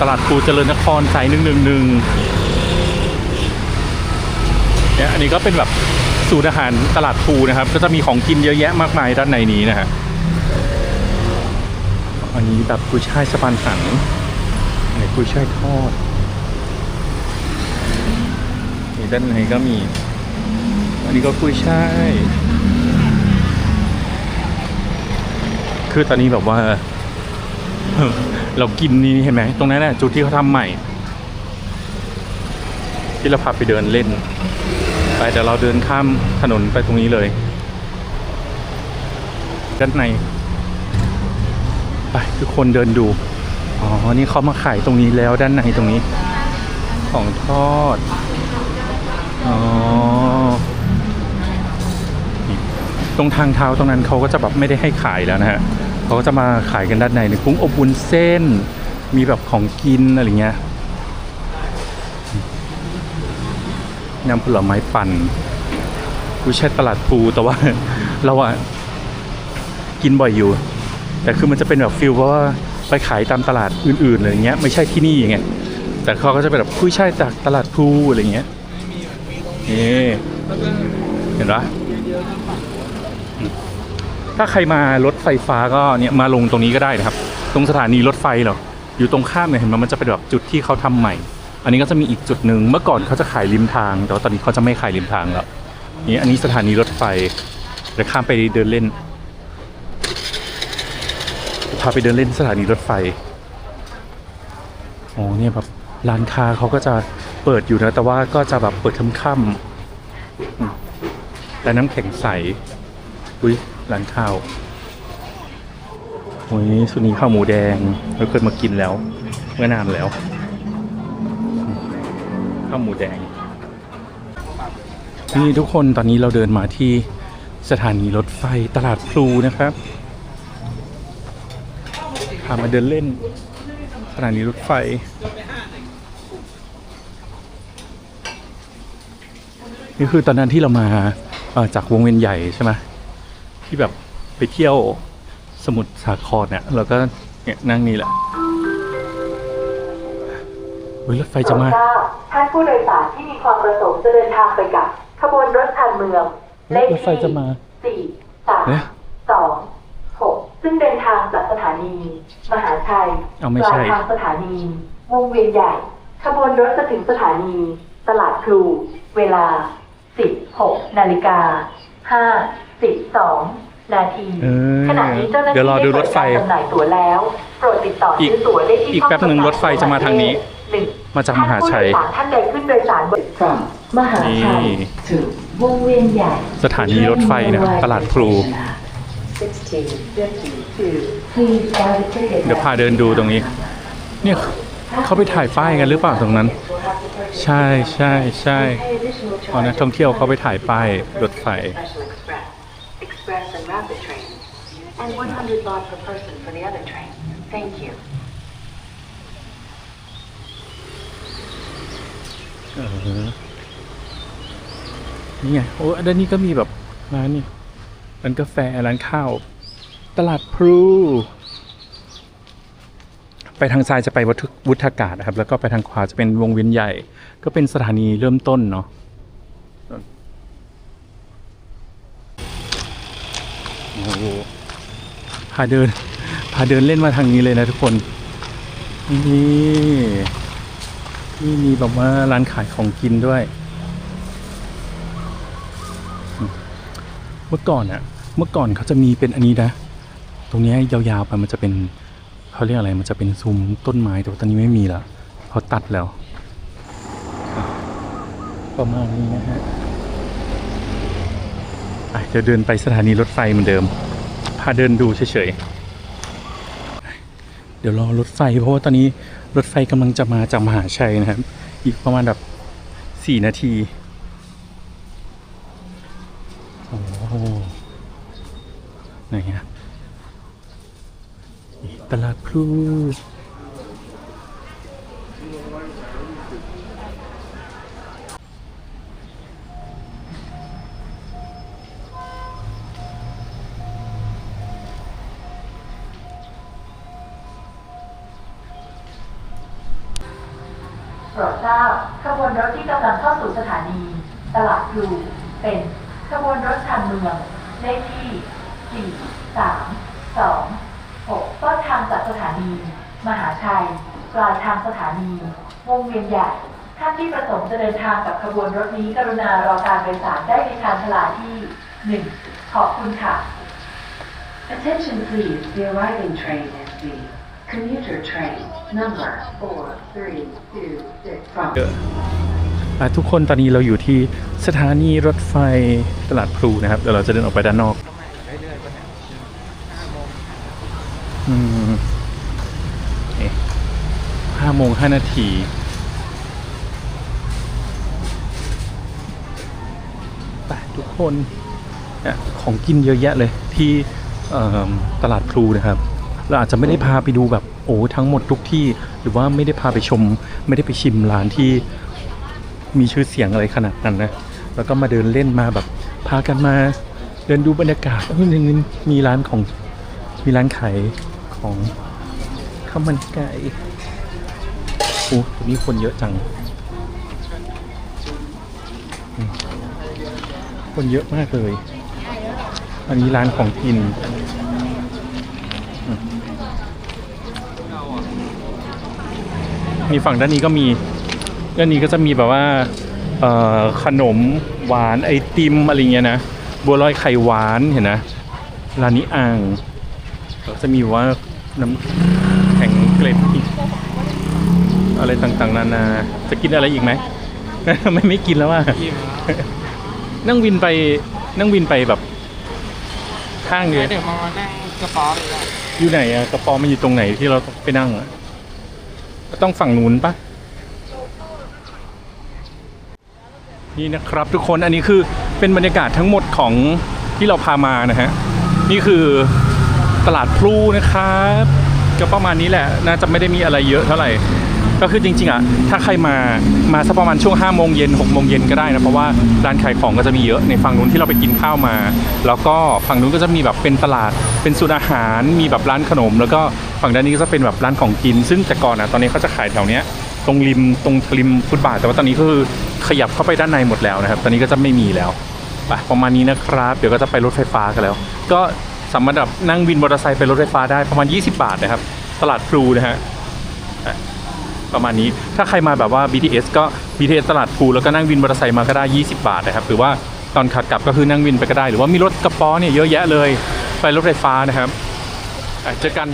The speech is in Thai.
ตลาดภูเจริญนครสายหนึ่งหนึ่งหนึ่งเนี่ยอันนี้ก็เป็นแบบสูตรอาหารตลาดภูนะครับ ก็จะมีของกินเยอะแยะมากมายด้านในนี้นะฮะอันนี้แบบกุยช่ายสะพานหันไหนกุ้ยช่ายทอดนี่ด้านในก็มี อันนี้ก็กุยช่ายคือตอนนี้แบบว่า เรากินนี่เห็นไหมตรงนั้นน่ะจุดที่เขาทำใหม่ ที่เราพาไปเดินเล่น ไปเดี๋ยวเราเดินข้ามถนนไปตรงนี้เลยด้านใน ไปทุกคนเดินดู อ๋อ นี่เขามาขายตรงนี้แล้วด้านในตรงนี้ ของทอด อ๋อ ตรงทางเท้าตรงนั้นเขาก็จะแบบไม่ได้ให้ขายแล้วนะฮะ เขาก็จะมาขายกันด้านในในกุ้งอบวุ้นเส้น มีแบบของกินอะไรเงี้ยยำผลไม้ปั่นกูใช่ตลาดภูแต่ว่าเราอะกินบ่อยอยู่ แต่คือมันจะเป็นแบบฟิลเพราะว่าไปขายตามตลาดอื่นๆอะไรเงี้ยไม่ใช่ที่นี่อย่างเงี้ยแต่เขาก็จะเป็นแบบกุ้ยช่ายจากตลาดภูอะไรเงี้ยนี่เห็นปะ ถ้าใครมารถไฟฟ้าก็เนี่ยมาลงตรงนี้ก็ได้นะครับ ตรงสถานีรถไฟเหรออยู่ตรงข้ามเนี่ยเห็นไหมมันจะเป็นแบบจุดที่เขาทำใหม่ อันนี้ก็จะมีอีกจุดหนึ่งเมื่อก่อนเขาจะขายริมทาง แต่ว่าตอนนี้เขาจะไม่ขายริมทางแล้วนี่อันนี้สถานีรถไฟเดี๋ยวข้ามไปเดินเล่นพาไปเดินเล่นสถานีรถไฟอ๋อเนี่ยแบบร้านค้าเขาก็จะเปิดอยู่นะ แต่ว่าก็จะแบบเปิดค่ำๆและน้ำแข็งใสอุ้ย ร้านข้าวโอ้ยสุนีข้าวหมูแดงเราเคยมากินแล้ว เมื่อนานแล้ว ข้าวหมูแดง นี่ทุกคนตอนนี้เราเดินมาที่สถานีรถไฟตลาดพลูนะครับพามาเดินเล่นสถานีรถไฟ นี่คือตอนนั้นที่เรามาจากวงเวียนใหญ่ใช่ไหม ที่แบบไปเที่ยวสมุทรสาครเนี่ยเราก็เนี่ยนั่งนี่แหละเฮ้ยรถไฟจะมาทราบท่านผู้โดยสารที่มีความประสงค์จะเดินทางไปกับขบวนรถชานเมืองเลขรถไฟจะมาสี่สามเนี่ยสองหกซึ่งเดินทางจากสถานี มหาชัยเอาไม่ปใช่ลายทางสถานี วงเวียนใหญ่ ขบวนรถจะถึงสถานี ตลาดพลูเวลา 16 นาฬิกา 52นาทีเออขณะนี้เจ้าหน้าที่เดี๋ยวรอดูรถไฟด้เปิดการจำหน่ายตั๋วแล้วโปรดติดต่ออีกซื้อตั๋วได้ที่อีกแป๊บหนึ่งรถไฟจะมาทางนี้หนึ่งมาจากมหาชัย ท่านผู้โดยสารท่านใดขึ้นโดยสารบน from มหาชัยนี่ ถึงวงเวียนใหญ่สถานีรถไฟนะครับตลาดพลู Please buy the ticket เดี๋ยวพาเดินดูตรงนี้ เนี่ยเขาไปถ่ายป้ายกันหรือเปล่าตรงนั้น ใช่ใช่ใช่ อ๋อนักท่องเที่ยวเขาไปถ่ายป้ายรถไฟ Special Express, Express and Rapid trains, and 100 baht per person for the other train. Thank you. เออนี่ไง โอ้ด้านนี้ก็มีแบบร้านนี่ร้านกาแฟ ร้านข้าว ตลาดพลูไปทางซ้ายจะไปวัดวุฒากาศนะครับ แล้วก็ไปทางขวาจะเป็นวงเวียนใหญ่ ก็เป็นสถานีเริ่มต้นเนาะ โอ้โห พาเดิน พาเดินเล่นมาทางนี้เลยนะทุกคน นี่นี่มีแบบว่าร้านขายของกินด้วย เมื่อก่อนอะเมื่อก่อนเขาจะมีเป็นอันนี้นะ ตรงนี้ยาวๆไปมันจะเป็นเขาเรียกอะไร มันจะเป็นซุ้มต้นไม้แต่ว่าตอนนี้ไม่มีแล้วเขาตัดแล้ว ประมาณนี้นะฮะอะเดี๋ยวเดินไปสถานีรถไฟเหมือนเดิมาเดินดูเฉยๆ เดี๋ยวรอรถไฟเพราะว่าตอนนี้รถไฟกำลังจะมาจากมหาชัยนะครับ อีกประมาณแบบสี่นาที โอ้โหไหนฮะตลาดพลู โปรดทราบขบวนรถที่กำลังเข้าสู่สถานี ตลาดพลูเป็นขบวนรถทางเมืองเลขที่ 4 3 2 6ต้นทางจากสถานี มหาชัย ปลายทางสถานี วงเวียนใหญ่ ท่านที่ประสงค์จะเดินทางกับขบวนรถนี้กรุณารอการโดยสารได้ในชานชาลาที่ 1 ขอบคุณค่ะ Attention please, the arriving train is the commuter train number 4326เยอะอะทุกคนตอนนี้เราอยู่ที่สถานีรถไฟตลาดพลูนะครับเดี๋ยวเราจะเดินออกไปด้านนอกอืมห้าโมงห้านาทีไปทุกคนของกินเยอะแยะเลยที่ตลาดพลูนะครับ เราอาจจะไม่ได้พาไปดูแบบโอ้ทั้งหมดทุกที่ หรือว่าไม่ได้พาไปชม ไม่ได้ไปชิมร้านที่มีชื่อเสียงอะไรขนาดนั้นนะแล้วก็มาเดินเล่นมาแบบ พากันมาเดินดูบรรยากาศเฮ้ยนี่นี่มีร้านของมีร้านขายของข้าวมันไก่โอ้ตรงนี้คนเยอะจัง คนเยอะมากเลย อันนี้ร้านของกิน มีฝั่งด้านนี้ก็มีด้านนี้ก็จะมีแบบว่าเอ่อขนมหวานไอติมอะไรเงี้ยนะบัวลอยไข่หวานเห็นนะร้านนี้อ่างแล้วจะมีว่าน้ำแข็งเกล็ดอีกอะไรต่างๆ นานา จะกินอะไรอีกไหมไม่ไม่กินแล้วว่านั่งวินไปนั่งวินไปแบบข้างเดียวเดี๋ยวมานั่งกระเป๋าเลยนะอยู่ไหนอะกระป๋อมันอยู่ตรงไหนที่เราต้องไปนั่งอะ ก็ต้องฝั่งนู้นปะนี่นะครับทุกคนอันนี้คือเป็นบรรยากาศทั้งหมดของที่เราพามานะฮะนี่คือตลาดพลูนะครับ ก็ประมาณนี้แหละ น่าจะไม่ได้มีอะไรเยอะเท่าไหร่ ก็คือจริงๆอะถ้าใครมามาสักประมาณช่วง5โมงเย็น6โมงเย็นก็ได้นะเพราะว่าร้านขายของก็จะมีเยอะในฝั่งนู้นที่เราไปกินข้าวมา แล้วก็ฝั่งนู้นก็จะมีแบบเป็นตลาดเป็นศูนย์อาหารมีแบบร้านขนม แล้วก็ฝั่งด้านนี้ก็จะเป็นแบบร้านของกิน ซึ่งแต่ก่อนอะตอนนี้เขาจะขายแถวเนี้ยตรงริมตรงริมฟุตบาทแต่ว่าตอนนี้คือขยับเข้าไปด้านในหมดแล้วนะครับ ตอนนี้ก็จะไม่มีแล้วไปประมาณนี้นะครับ เดี๋ยวก็จะไปรถไฟฟ้ากันแล้ว ก็สามารถแบบนั่งวินมอเตอร์ไซค์ไปรถไฟฟ้าได้ประมาณ 20 บาทนะครับ ตลาดพลูนะฮะ ประมาณนี้ ถ้าใครมาแบบว่า BTS ก็ BTS ตลาดพลูแล้วก็นั่งวินมอเตอร์ไซค์มาก็ได้ 20 บาทนะครับหรือว่าตอนขากลับก็คือนั่งวินไปก็ได้ หรือว่ามีรถกระป๋อเนี่ยเยอะแยะเลย ไปรถไฟฟ้านะครับเจอกัน